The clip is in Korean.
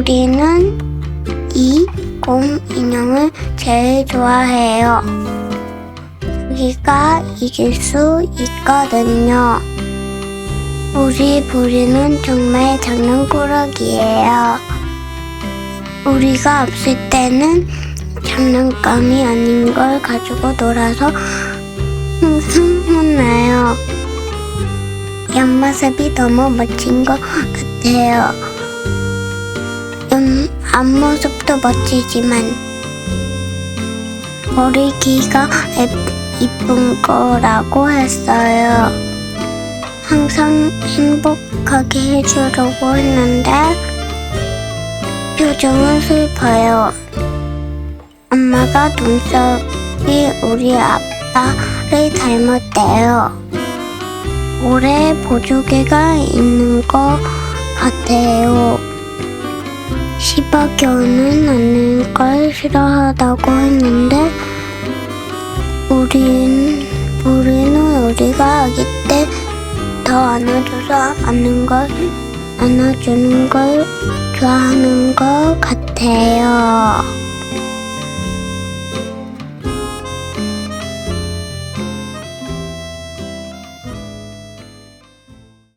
우리는 이 곰 인형을 제일 좋아해요. 우리가 이길 수 있거든요. 우리 부리는 정말 장난꾸러기예요. 우리가 없을 때는 장난감이 아닌 걸 가지고 놀아서 항상 혼나요. 옆모습이 너무 멋진 것 같아요. 음, 앞모습도 멋지지만 예- 이쁜 거라고 했어요. 항상 행복하게 해주려고 했는데 표정은 슬퍼요. 엄마가 눈썹이 우리 아빠를 닮았대요. 올해 보조개가 있는 것 같아요. 시바견은 않는 걸 싫어하다고 했는데 우린 우리는 우리가 아기 때 더 안아줘서 안는 걸 안아주는 걸 좋아하는 것 같아요.